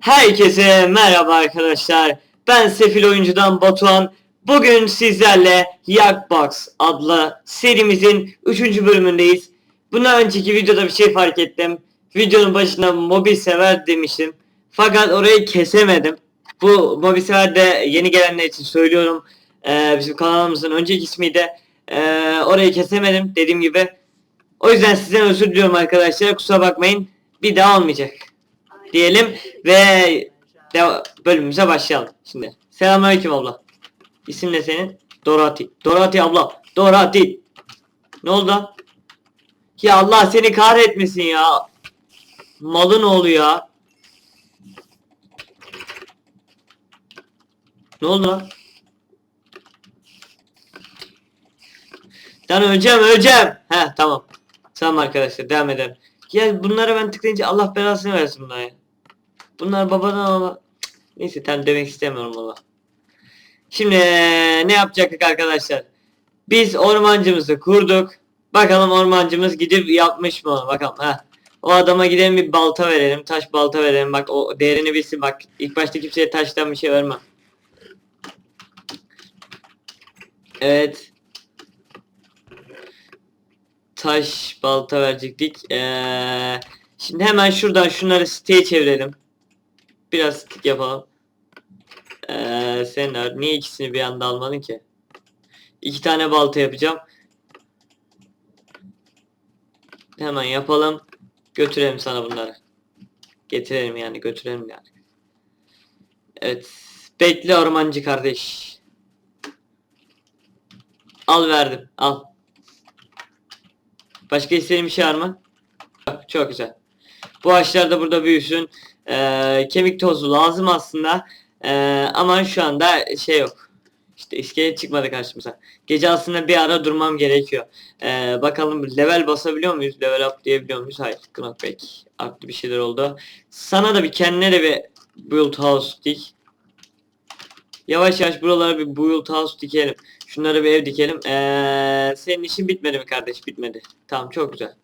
Herkese merhaba arkadaşlar. Ben Sefil Oyuncu'dan Batuhan. Bugün sizlerle Yakbox adlı serimizin 3. bölümündeyiz. Bundan önceki videoda bir şey fark ettim. Videonun başına mobil sever demiştim. Fakat orayı kesemedim. Bu mobil sever de yeni gelenler için söylüyorum. Ee, bizim kanalımızın önceki ismiydi. Ee, orayı kesemedim dediğim gibi. O yüzden sizden özür diliyorum arkadaşlar. Kusura bakmayın. Bir daha olmayacak diyelim ve bölümümüze başlayalım şimdi. Selamünaleyküm abla. İsim ne senin? Dorati. Dorati abla. Dorati. Ne oldu? Ya Allah seni kahretmesin ya. Malın oğlu ya. Ne oldu lan? Lan öleceğim öleceğim. He tamam. Tamam arkadaşlar devam edelim. Ya bunlara ben tıklayınca Allah belasını versin bunlara ya. Bunlar babadan ama neyse tam demek istemiyorum valla. Şimdi ne yapacaktık arkadaşlar? Biz ormancımızı kurduk. Bakalım ormancımız gidip yapmış mı onu bakalım. ha. O adama gidelim bir balta verelim. Taş balta verelim. Bak o değerini bilsin. Bak ilk başta kimseye taştan bir şey vermem. Evet. Taş balta verecektik. Eee şimdi hemen şuradan şunları siteye çevirelim. Biraz stick yapalım. Ee, sen ar- niye ikisini bir anda almadın ki? İki tane balta yapacağım. Hemen yapalım. Götürelim sana bunları. Getirelim yani götürelim yani. Evet. Bekle ormancı kardeş. Al verdim. Al. Başka istediğin bir şey var mı? Çok güzel. Bu ağaçlar da burada büyüsün. Ee, kemik tozu lazım aslında. Ee, ama şu anda şey yok. İşte iskelet çıkmadı karşımıza. Gece aslında bir ara durmam gerekiyor. Ee, bakalım level basabiliyor muyuz? Level up diyebiliyor muyuz? Hayır. Knockback. Aklı bir şeyler oldu. Sana da bir kendine de bir build house dik. Yavaş yavaş buralara bir build house dikelim. Şunlara bir ev dikelim. Ee, senin işin bitmedi mi kardeş? Bitmedi. Tamam çok güzel.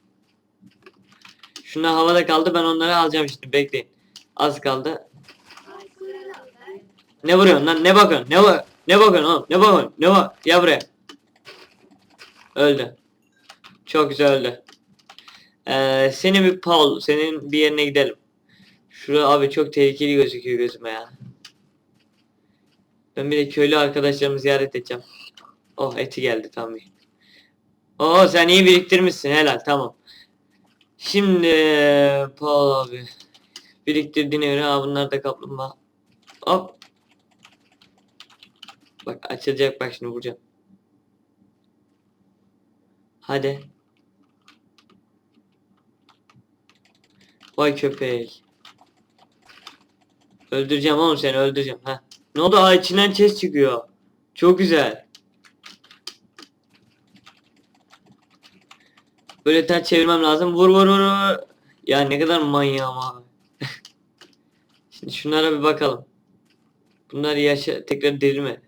Şunlar havada kaldı. Ben onları alacağım şimdi. Bekleyin. Az kaldı. Ne vuruyorsun lan? Ne bakıyorsun? Ne var? Ne bakıyorsun oğlum? Ne bakıyorsun? Ne var? Ya buraya. Öldü. Çok güzel öldü. Ee, senin bir Paul, senin bir yerine gidelim. Şurada abi çok tehlikeli gözüküyor gözüme ya. Ben bir de köylü arkadaşlarımı ziyaret edeceğim. Oh eti geldi tamam. iyi. Oo sen iyi biriktirmişsin helal tamam. Şimdi Paul abi. Biriktirdiğine göre ha bunlar da kaplumbağa. Hop. Bak açılacak bak şimdi vuracağım. Hadi. Vay köpek. Öldüreceğim oğlum seni öldüreceğim. ha. Ne oldu? Aa içinden chest çıkıyor. Çok güzel. Böyle ters çevirmem lazım. Vur vur vur. Ya ne kadar manyağım abi. Şunlara bir bakalım. Bunlar yaşa tekrar dirilme.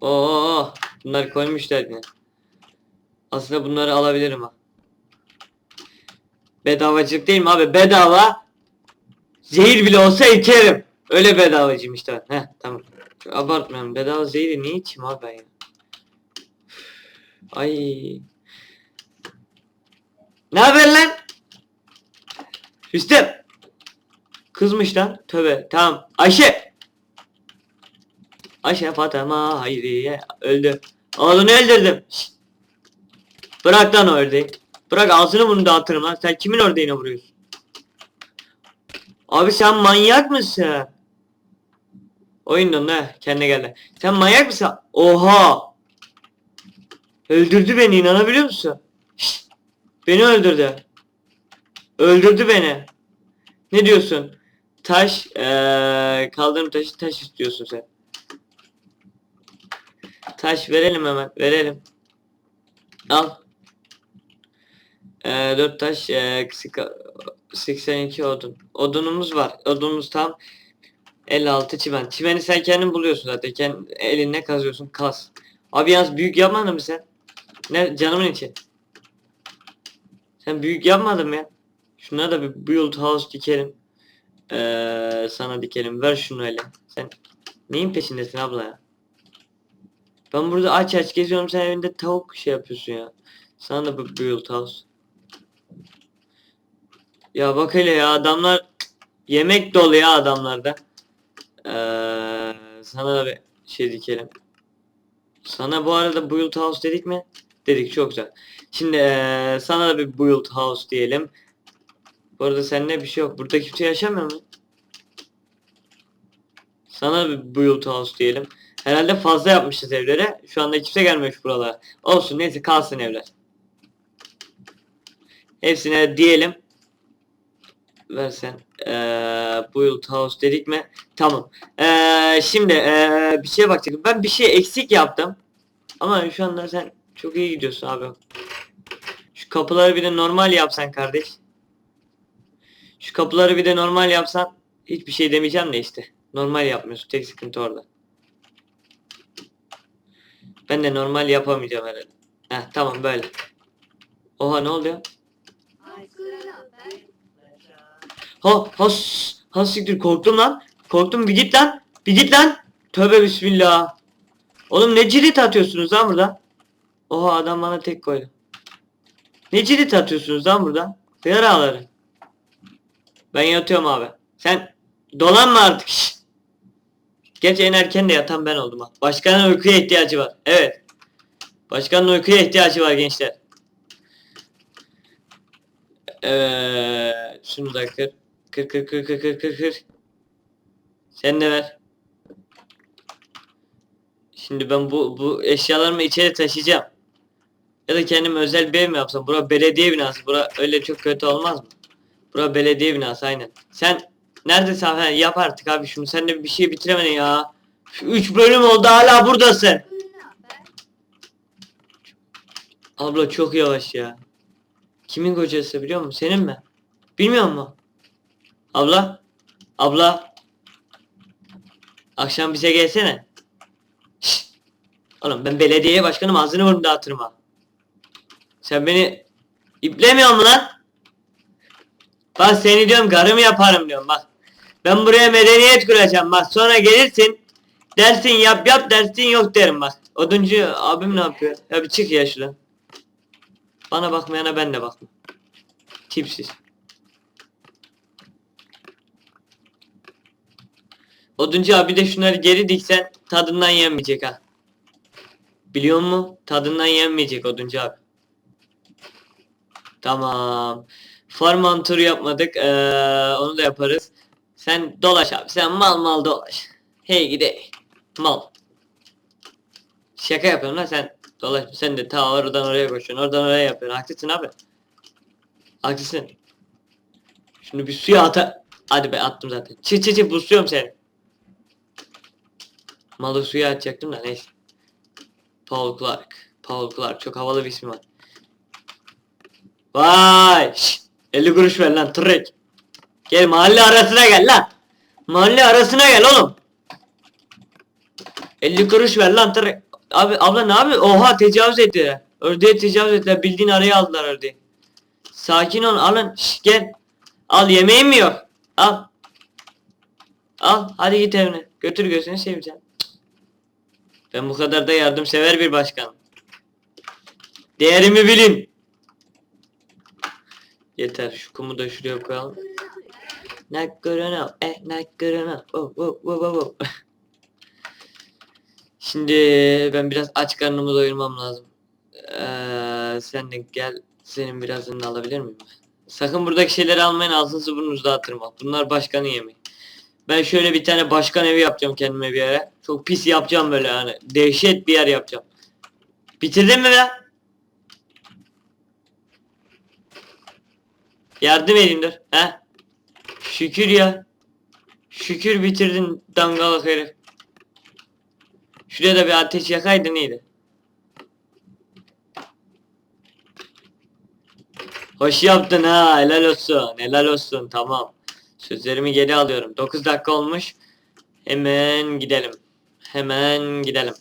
Oo, bunlar koymuşlar yine. Aslında bunları alabilirim ha. Bedavacılık değil mi abi? Bedava. Zehir bile olsa içerim. Öyle bedavacıyım işte. Heh tamam. Çok abartmayalım. Bedava zehri niye içeyim abi ben ya? Ay. Ne haber lan? Rüstem. Kızmış lan. Tövbe. Tamam. Ayşe. Ayşe Fatıma Hayriye öldü. Oğlunu öldürdüm. Şşt. Bırak lan ördeği. Bırak ağzını bunu dağıtırım lan. Sen kimin ördeğine vuruyorsun? Abi sen manyak mısın? Oyundan ne? Kendine geldi. Sen manyak mısın? Oha! Öldürdü beni inanabiliyor musun? Şşt! Beni öldürdü. Öldürdü beni. Ne diyorsun? Taş, eee kaldırım taşı taş istiyorsun sen. Taş verelim hemen, verelim. Al. Eee 4 taş, eee 82 odun. Odunumuz var. Odunumuz tam 56 çimen. Çimeni sen kendin buluyorsun zaten. Kendi elinle kazıyorsun. Kaz. Abi yalnız büyük yapmadın mı sen? Ne canımın içi. Sen büyük yapmadın mı ya? Şuna da bir build house dikelim. Ee, sana dikelim. Ver şunu öyle. Sen neyin peşindesin abla ya? Ben burada aç aç geziyorum sen evinde tavuk şey yapıyorsun ya. Sana da bir build house. Ya bak hele ya adamlar yemek dolu ya adamlarda. Ee, sana da bir şey dikelim. Sana bu arada build house dedik mi? Dedik çok güzel. Şimdi ee, sana da bir build house diyelim. Bu arada seninle bir şey yok. Burada kimse yaşamıyor mu? Sana bir build house diyelim. Herhalde fazla yapmışız evlere. Şu anda kimse gelmemiş buralara. Olsun neyse kalsın evler. Hepsine diyelim. Versen. Ee, build house dedik mi? Tamam. Ee, şimdi ee, bir şeye bakacak. Ben bir şey eksik yaptım. Ama şu anda sen çok iyi gidiyorsun abi. Şu kapıları bir de normal yapsan kardeş. Şu kapıları bir de normal yapsan hiçbir şey demeyeceğim de işte. Normal yapmıyorsun. Tek sıkıntı orada. Ben de normal yapamayacağım herhalde. Heh tamam böyle. Oha ne oluyor? Ha has has siktir korktum lan. Korktum bir git lan. Bir git lan. Tövbe bismillah. Oğlum ne cirit atıyorsunuz lan burada? Oha adam bana tek koydu. Ne cirit atıyorsunuz lan burada? Ağları. Ben yatıyorum abi. Sen dolanma artık. Geç en erken de yatan ben oldum ha. Başkanın uykuya ihtiyacı var. Evet. Başkanın uykuya ihtiyacı var gençler. Evet. Şunu da kır. Kır kır kır kır kır kır kır. Sen de ver. Şimdi ben bu bu eşyalarımı içeri taşıyacağım. Ya da kendim özel bir ev mi yapsam? Bura belediye binası. Bura öyle çok kötü olmaz mı? Bura belediye binası aynen. Sen neredesin abi? Yap artık abi şunu. Sen de bir şey bitiremedin ya. Şu üç bölüm oldu hala buradasın. Abla çok yavaş ya. Kimin kocası biliyor musun? Senin mi? Bilmiyor musun? Abla? Abla? Akşam bize gelsene. Şşt! Oğlum ben belediye başkanım ağzını burnunu dağıtırım. Sen beni iplemiyor mu lan? Bak seni diyorum karımı yaparım diyorum bak. Ben buraya medeniyet kuracağım bak sonra gelirsin. Dersin yap yap dersin yok derim bak. Oduncu abim ne yapıyor? Ya bir çık ya şuradan. Bana bakmayana ben de bakma. Tipsiz. Oduncu abi de şunları geri diksen tadından yenmeyecek ha. Biliyor musun? Tadından yenmeyecek oduncu abi. Tamam. Farman turu yapmadık. Ee, onu da yaparız. Sen dolaş abi. Sen mal mal dolaş. Hey gide. Mal. Şaka yapıyorum lan sen. Dolaş. Sen de ta oradan oraya koşuyorsun. Oradan oraya yapıyorsun. Haklısın abi. Haklısın. Şunu bir suya ata. Hadi be attım zaten. Çık çık çık busluyorum seni. Malı suya atacaktım da neyse. Paul Clark. Paul Clark. Çok havalı bir ismi var. Vay! Şşt! 50 kuruş ver lan tırrek. Gel mahalle arasına gel lan. Mahalle arasına gel oğlum. 50 kuruş ver lan tırrek. Abi abla ne abi? Oha tecavüz ettiler. Ördeğe tecavüz ettiler. Bildiğin araya aldılar ördeği. Sakin ol alın. Şşt gel. Al yemeğin mi yok? Al. Al hadi git evine. Götür gözünü seveceğim. Ben bu kadar da yardımsever bir başkanım. Değerimi bilin. Yeter şu kumu da şuraya koyalım. Not good enough. Eh, not good enough. Oh, oh, oh, oh, oh. Şimdi ben biraz aç karnımı doyurmam lazım. Ee, sen de gel. Senin birazını alabilir miyim? Sakın buradaki şeyleri almayın ağzınızı burnunuzu dağıtırım. Bunlar başkanın yemeği. Ben şöyle bir tane başkan evi yapacağım kendime bir yere. Çok pis yapacağım böyle yani. Dehşet bir yer yapacağım. Bitirdin mi be? Yardım edeyim dur. He? Şükür ya. Şükür bitirdin dangalık herif. Şuraya da bir ateş yakaydın iyiydi. Hoş yaptın ha helal olsun helal olsun tamam. Sözlerimi geri alıyorum. 9 dakika olmuş. Hemen gidelim. Hemen gidelim.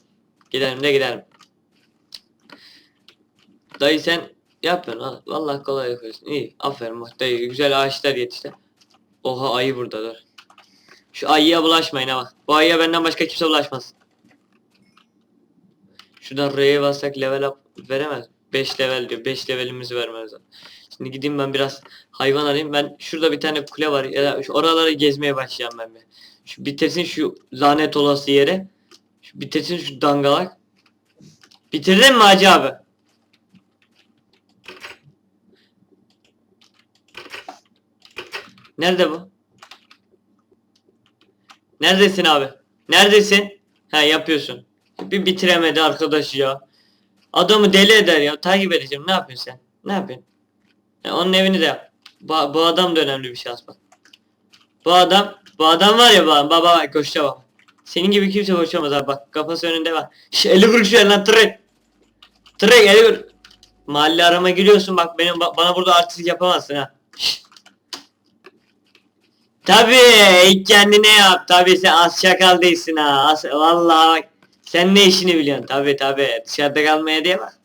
Gidelim de gidelim. Dayı sen Yapıyorsun ha. Vallahi kolay yapıyorsun. İyi. Aferin bak. Güzel ağaçlar yetişti. Oha ayı burada dur. Şu ayıya bulaşmayın bak. Bu ayıya benden başka kimse bulaşmaz. Şuradan R'ye bassak level up veremez. 5 level diyor. 5 levelimizi vermez. Şimdi gideyim ben biraz hayvan arayayım. Ben şurada bir tane kule var. Ya da şu oraları gezmeye başlayacağım ben bir. Şu bitirsin şu lanet olası yere. Şu bitirsin şu dangalak. Bitirdin mi Hacı abi? Nerede bu? Neredesin abi? Neredesin? Ha yapıyorsun. Bir bitiremedi arkadaş ya. Adamı deli eder ya. Takip edeceğim. Ne yapıyorsun sen? Ne yapıyorsun? Ya onun evini de yap. Bu, bu adam da önemli bir şahıs bak. Bu adam, bu adam var ya baba, baba bak koşacak bak. Senin gibi kimse koşamaz abi bak. Kafası önünde bak. Şş, eli vur şu lan trek. Trek eli vur. Mahalle arama giriyorsun bak benim ba- bana burada artistlik yapamazsın ha. Tabii kendine yap. Tabii sen az şakal değilsin ha. Az, vallahi bak. Sen ne işini biliyorsun? Tabii tabii. Dışarıda kalmaya diye bak.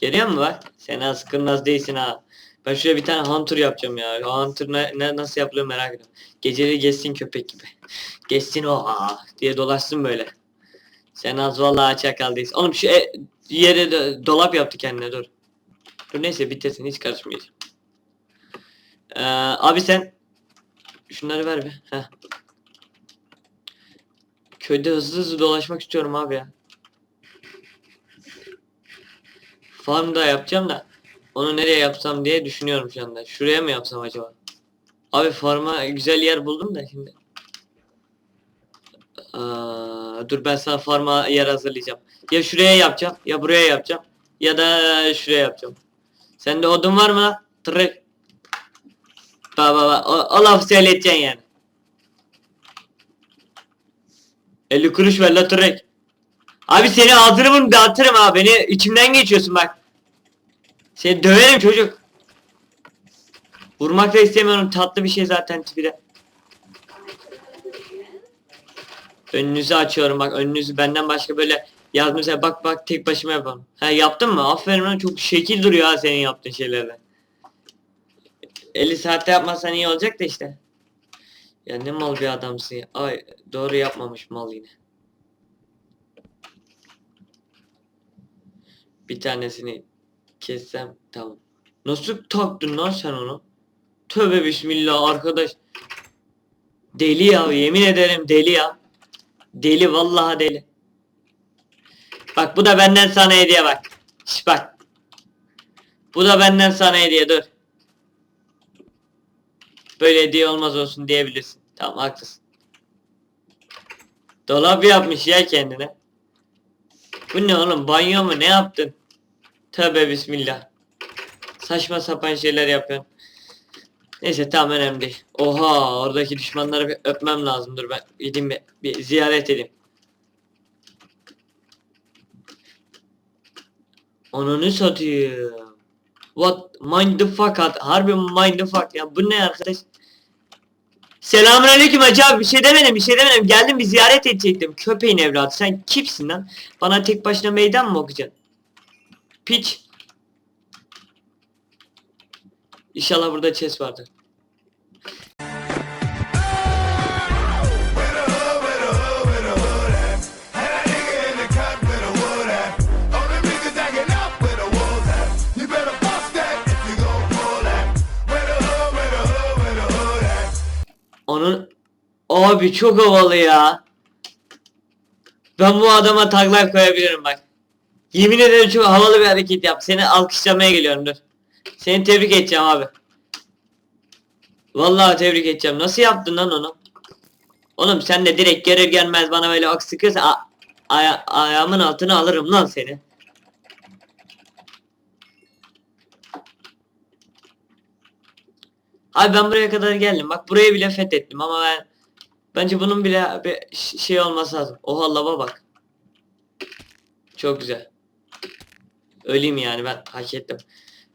Görüyor musun bak? Sen az kırnaz değilsin ha. Ben şuraya bir tane hunter yapacağım ya. Hunter ne, ne- nasıl yapılıyor merak ediyorum. Geceleri geçsin köpek gibi. Geçsin o aa diye dolaşsın böyle. Sen az vallahi çakal değilsin. Oğlum şu e- yere de, dolap yaptı kendine dur. Dur neyse bitirsin hiç karışmayacağım. Ee, abi sen şunları ver bir. Heh. Köyde hızlı hızlı dolaşmak istiyorum abi ya. Farm da yapacağım da onu nereye yapsam diye düşünüyorum şu anda. Şuraya mı yapsam acaba? Abi farma güzel yer buldum da şimdi. Aa, dur ben sana farma yer hazırlayacağım. Ya şuraya yapacağım ya buraya yapacağım ya da şuraya yapacağım. Sende odun var mı? Tırık. Ba ba ba. O, o laf söyleteceksin yani. 50 kuruş ver la tırık. Abi seni ağzını bunu dağıtırım ha. Beni içimden geçiyorsun bak. Seni döverim çocuk. Vurmak da istemiyorum. Tatlı bir şey zaten tipi de. Önünüzü açıyorum bak. Önünüzü benden başka böyle yazmışlar. Bak bak tek başıma yapalım. Ha yaptın mı? Aferin lan çok şekil duruyor ha senin yaptığın şeylerden. 50 saatte yapmasan iyi olacak da işte. Ya ne mal bir adamsın ya. Ay doğru yapmamış mal yine. Bir tanesini kessem tamam. Nasıl taktın lan sen onu? Tövbe bismillah arkadaş. Deli ya yemin ederim deli ya. Deli vallahi deli. Bak bu da benden sana hediye bak. Şş bak. Bu da benden sana hediye dur. Böyle hediye olmaz olsun diyebilirsin. Tamam haklısın. Dolap yapmış ya kendine. Bu ne oğlum banyo mu ne yaptın? Tövbe bismillah. Saçma sapan şeyler yapıyorsun. Neyse tamam önemli değil. Oha oradaki düşmanları bir öpmem lazım. Dur ben gideyim bir, bir ziyaret edeyim. Ananı satayım. What mind the fuck. Harbi mind the fuck ya. Bu ne arkadaş? Selamünaleyküm hacı abi. Bir şey demedim, bir şey demedim. Geldim bir ziyaret edecektim. Köpeğin evladı. Sen kimsin lan? Bana tek başına meydan mı okuyacaksın? Piç. İnşallah burada chest vardır. Onun abi çok havalı ya. Ben bu adama taklak koyabilirim bak. Yemin ederim çok havalı bir hareket yap. Seni alkışlamaya geliyorum dur. Seni tebrik edeceğim abi. Vallahi tebrik edeceğim. Nasıl yaptın lan onu? Oğlum sen de direkt gelir gelmez bana böyle a- aya- ayağımın altına alırım lan seni. Abi ben buraya kadar geldim. Bak burayı bile fethettim ama ben bence bunun bile bir şey olması lazım. Oha lava bak. Çok güzel. Öleyim yani ben hak ettim.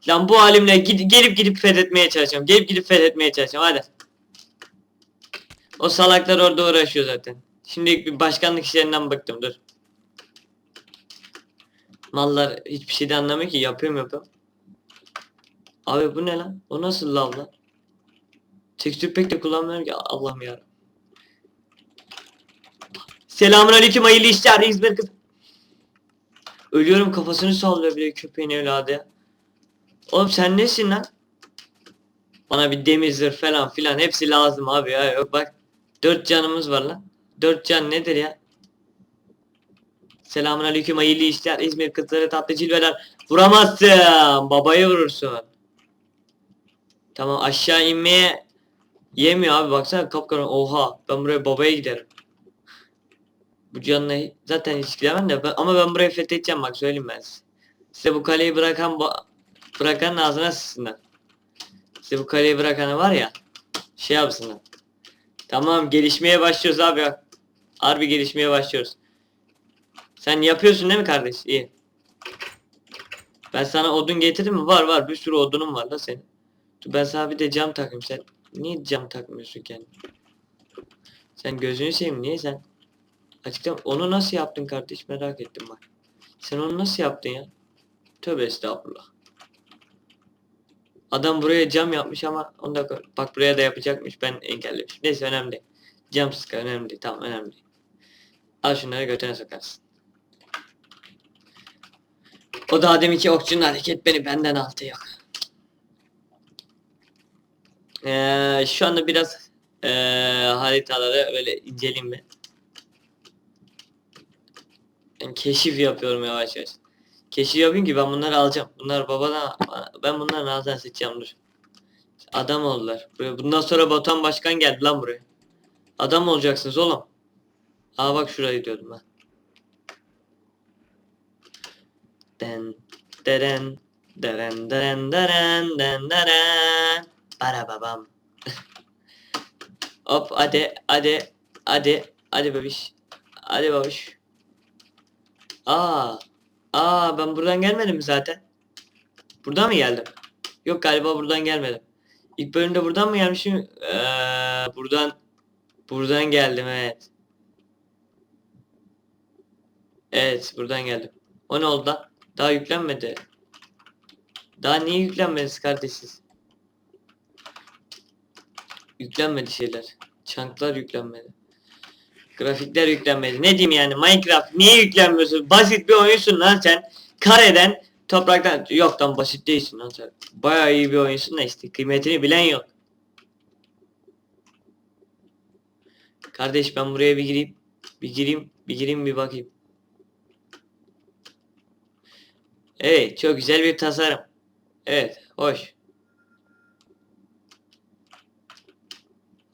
Lan bu halimle gid- gelip gidip fethetmeye çalışacağım. Gelip gidip fethetmeye çalışacağım hadi. O salaklar orada uğraşıyor zaten. Şimdi bir başkanlık işlerinden bıktım dur. Mallar hiçbir şeyden anlamıyor ki yapıyorum yapıyorum. Abi bu ne lan? O nasıl lav lan? Tekstür pek de kullanmıyorum ki Allah'ım ya. Selamun aleyküm hayırlı işler İzmir kız. Ölüyorum kafasını sallıyor bile köpeğin evladı. Oğlum sen nesin lan? Bana bir demir zırh falan filan hepsi lazım abi ya. Yok bak. Dört canımız var lan. Dört can nedir ya? Selamun aleyküm hayırlı işler İzmir kızları tatlı cilveler. Vuramazsın. Babayı vurursun. Tamam aşağı inmeye yemiyor abi baksana kapkaran. Oha ben buraya babaya giderim. Bu canla zaten hiç gidemem de ben, ama ben burayı fethedeceğim bak söyleyeyim ben size. Size bu kaleyi bırakan bırakanın ağzına sıçsınlar. Size bu kaleyi bırakanı var ya şey yapsınlar. Tamam gelişmeye başlıyoruz abi. Harbi gelişmeye başlıyoruz. Sen yapıyorsun değil mi kardeş? İyi. Ben sana odun getirdim mi? Var var bir sürü odunum var da senin. Ben sana bir de cam takayım sen. Niye cam takmıyorsun kendin? Sen gözünü seveyim niye sen? Açıkçası onu nasıl yaptın kardeş merak ettim bak. Sen onu nasıl yaptın ya? Tövbe estağfurullah. Adam buraya cam yapmış ama onda bak buraya da yapacakmış ben engellemiş. Neyse önemli. Cam sıkı önemli değil tamam önemli değil. Al şunları götüne sokarsın. O daha deminki okçunun hareket beni benden altı yok. Ee, şu anda biraz ee, haritaları böyle inceleyeyim ben. Keşif yapıyorum yavaş yavaş. Keşif yapayım ki ben bunları alacağım. Bunlar babadan ben bunları ağzından seçeceğim dur. Adam oldular. Bundan sonra Batuhan Başkan geldi lan buraya. Adam olacaksınız oğlum. Aa bak şurayı diyordum ben. Den deren deren deren deren deren deren Para babam. Hop hadi hadi hadi hadi bebiş. Hadi babiş. Aa. Aa ben buradan gelmedim zaten? Buradan mı geldim? Yok galiba buradan gelmedim. İlk bölümde buradan mı gelmişim? Ee, buradan buradan geldim evet. Evet buradan geldim. O ne oldu? Daha yüklenmedi. Daha niye yüklenmediniz kardeşiz? Yüklenmedi şeyler. Çanklar yüklenmedi. Grafikler yüklenmedi. Ne diyeyim yani Minecraft niye yüklenmiyorsun? Basit bir oyunsun lan sen. Kareden topraktan yok lan basit değilsin lan sen. Bayağı iyi bir oyunsun da işte kıymetini bilen yok. Kardeş ben buraya bir gireyim. Bir gireyim, bir gireyim bir bakayım. Evet, çok güzel bir tasarım. Evet, hoş.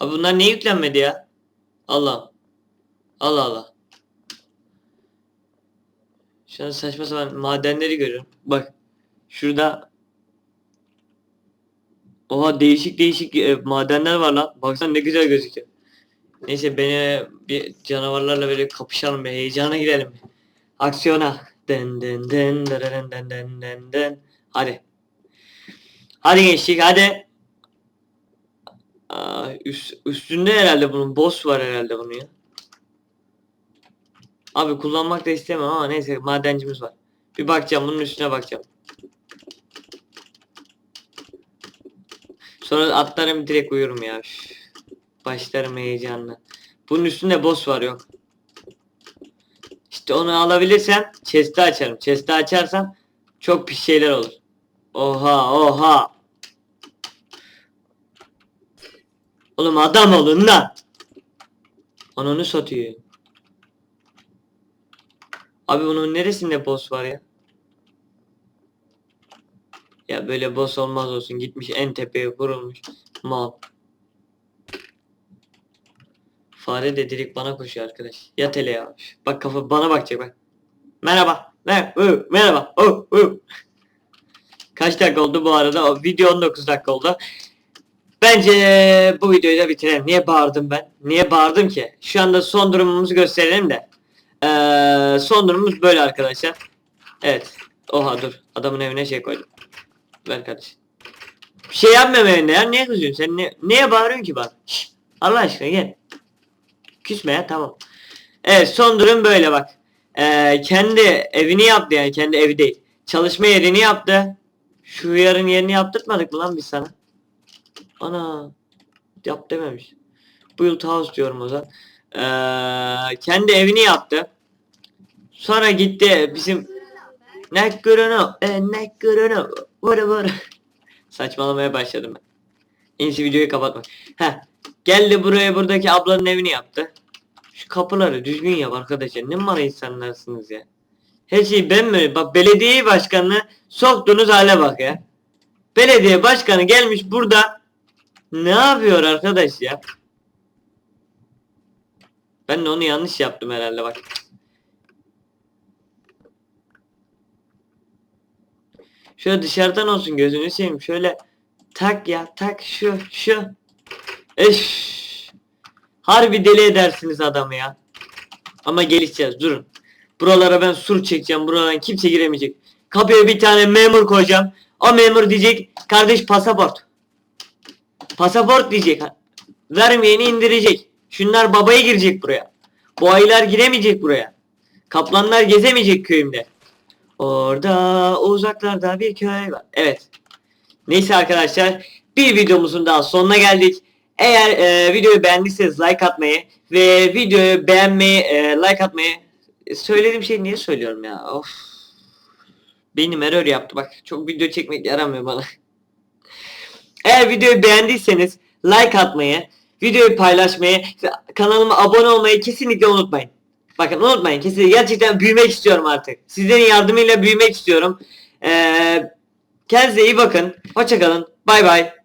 Abi bunlar niye yüklenmedi ya? Allah. Allah Allah. Şu an saçma sapan madenleri görüyorum. Bak. Şurada. Oha değişik değişik e, madenler var lan. Baksana ne güzel gözüküyor. Neyse beni bir canavarlarla böyle kapışalım bir heyecana girelim. Aksiyona. Den den den den den den den den. Hadi. Hadi gençlik hadi. Üst, üstünde herhalde bunun boss var herhalde bunun ya. Abi kullanmak da istemem ama neyse madencimiz var. Bir bakacağım bunun üstüne bakacağım. Sonra atlarım direkt uyurum ya. Üf. Başlarım heyecanla. Bunun üstünde boss var yok. İşte onu alabilirsem chest'i açarım. Chest'i açarsam çok pis şeyler olur. Oha oha. Oğlum adam olun lan. Ananı satıyor. Abi bunun neresinde boss var ya? Ya böyle boss olmaz olsun. Gitmiş en tepeye kurulmuş. Mal. Fare de direkt bana koşuyor arkadaş. Yat hele ya. Bak kafa bana bakacak bak. Merhaba. Mer merhaba. Kaç dakika oldu bu arada? O video 19 dakika oldu. Bence bu videoyu da bitirelim. Niye bağırdım ben? Niye bağırdım ki? Şu anda son durumumuzu gösterelim de. Ee, son durumumuz böyle arkadaşlar. Evet. Oha dur. Adamın evine şey koydum. Ver kardeş. Bir şey yapmam evinde ya. Niye kızıyorsun? Sen ne, neye bağırıyorsun ki? Şşt, Allah aşkına gel. Küsme ya tamam. Evet son durum böyle bak. Ee, kendi evini yaptı yani kendi evi değil. Çalışma yerini yaptı. Şu yarın yerini yaptırtmadık mı lan biz sana? Ana. Yap dememiş. Build house diyorum o zaman. Ee, kendi evini yaptı. Sonra gitti bizim ne kırını e, ne kırını vara vara. Saçmalamaya başladım ben. En iyisi videoyu kapatmak. Heh. Geldi buraya buradaki ablanın evini yaptı. Şu kapıları düzgün yap arkadaşlar. Ne mara insanlarsınız ya. Her şeyi ben mi? Bak belediye başkanını soktuğunuz hale bak ya. Belediye başkanı gelmiş burada ne yapıyor arkadaş ya? Ben de onu yanlış yaptım herhalde bak. Şöyle dışarıdan olsun gözünü seveyim. Şöyle tak ya tak şu şu. Eş. Harbi deli edersiniz adamı ya. Ama gelişeceğiz durun. Buralara ben sur çekeceğim. Buradan kimse giremeyecek. Kapıya bir tane memur koyacağım. O memur diyecek kardeş pasaport. Pasaport diyecek. Vermeyeni indirecek. Şunlar babaya girecek buraya. Bu ayılar giremeyecek buraya. Kaplanlar gezemeyecek köyümde. Orada uzaklarda bir köy var. Evet. Neyse arkadaşlar bir videomuzun daha sonuna geldik. Eğer e, videoyu beğendiyseniz like atmayı ve videoyu beğenmeyi, e, like atmayı e, söylediğim şeyi niye söylüyorum ya? Of. Benim error yaptı bak. Çok video çekmek yaramıyor bana. Eğer videoyu beğendiyseniz like atmayı, videoyu paylaşmayı ve kanalıma abone olmayı kesinlikle unutmayın. Bakın unutmayın kesinlikle gerçekten büyümek istiyorum artık. Sizlerin yardımıyla büyümek istiyorum. Ee, kendinize iyi bakın. Hoşçakalın. Bay bay.